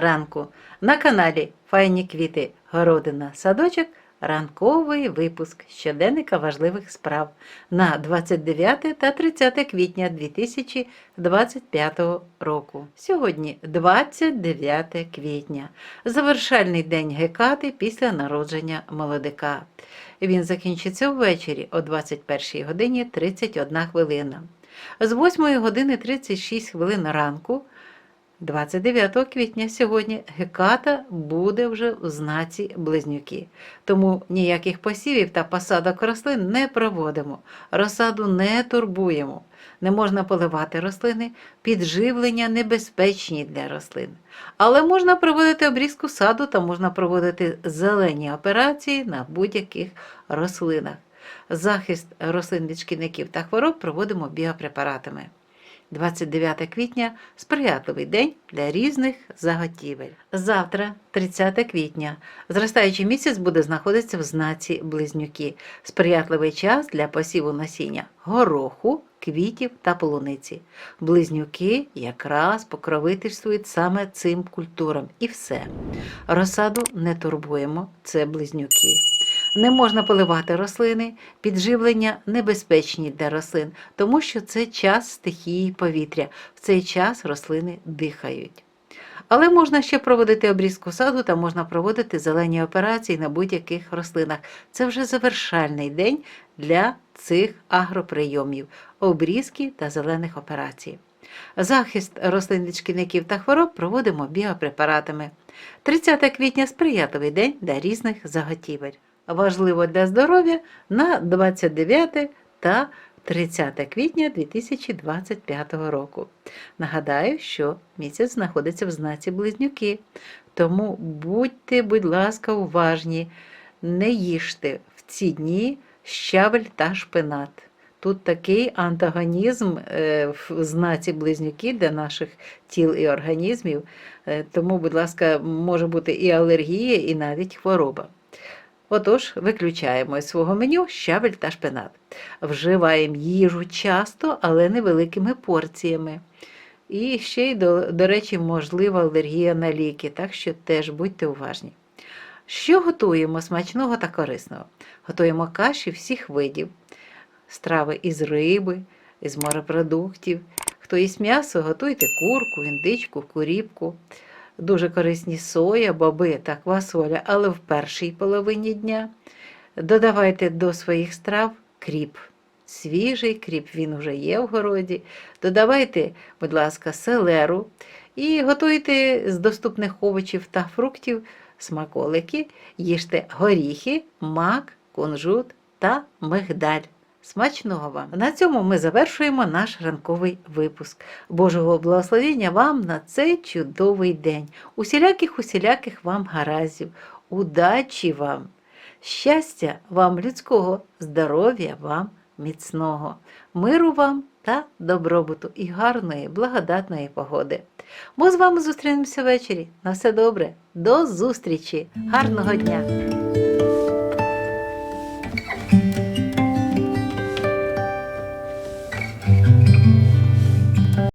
ранку. На каналі Файні квіти Городина Садочок. Ранковий випуск щоденника важливих справ на 29 та 30 квітня 2025 року. Сьогодні 29 квітня, завершальний день Гекати після народження молодика. Він закінчиться ввечері о 21 годині 31 хвилина. З 8 години 36 хвилин ранку 29 квітня сьогодні Геката буде вже у знаці близнюки. Тому ніяких посівів та посадок рослин не проводимо, розсаду не турбуємо. Не можна поливати рослини, підживлення небезпечні для рослин. Але можна проводити обрізку саду та можна проводити зелені операції на будь-яких рослинах. Захист рослин від шкідників та хвороб проводимо біопрепаратами. 29 квітня сприятливий день для різних заготівель. Завтра, 30 квітня, зростаючий місяць буде знаходитися в знаці близнюки. Сприятливий час для посіву насіння гороху, квітів та полуниці. Близнюки якраз покровительствують саме цим культурам. І все. Розсаду не турбуємо, це близнюки. Не можна поливати рослини, підживлення небезпечні для рослин, тому що це час стихії повітря. В цей час рослини дихають. Але можна ще проводити обрізку саду та можна проводити зелені операції на будь-яких рослинах. Це вже завершальний день для цих агроприйомів, обрізки та зелених операцій. Захист рослин від шкідників та хвороб проводимо біопрепаратами. 30 квітня сприятливий день для різних заготівель важливо для здоров'я на 29 та 30 квітня 2025 року. Нагадаю, що місяць знаходиться в знаці близнюки, тому будьте, будь ласка, уважні, не їжте в ці дні щавель та шпинат. Тут такий антагонізм е, в знаці близнюки для наших тіл і організмів, е, тому, будь ласка, може бути і алергія, і навіть хвороба. Отож, виключаємо із свого меню щавель та шпинат. Вживаємо їжу часто, але невеликими порціями. І ще й, до, до речі, можлива алергія на ліки, так що теж будьте уважні. Що готуємо смачного та корисного? Готуємо каші всіх видів, страви із риби, із морепродуктів. Хто їсть м'ясо, готуйте курку, індичку, куріпку. Дуже корисні соя, боби та квасоля, але в першій половині дня додавайте до своїх страв кріп. Свіжий кріп, він вже є в городі. Додавайте, будь ласка, селеру і готуйте з доступних овочів та фруктів смаколики, їжте горіхи, мак, кунжут та мигдаль. Смачного вам! На цьому ми завершуємо наш ранковий випуск. Божого благословення вам на цей чудовий день. Усіляких усіляких вам гаразів, удачі вам, щастя вам людського, здоров'я вам міцного, миру вам та добробуту і гарної, благодатної погоди. Ми з вами зустрінемося ввечері. На все добре, до зустрічі, гарного дня!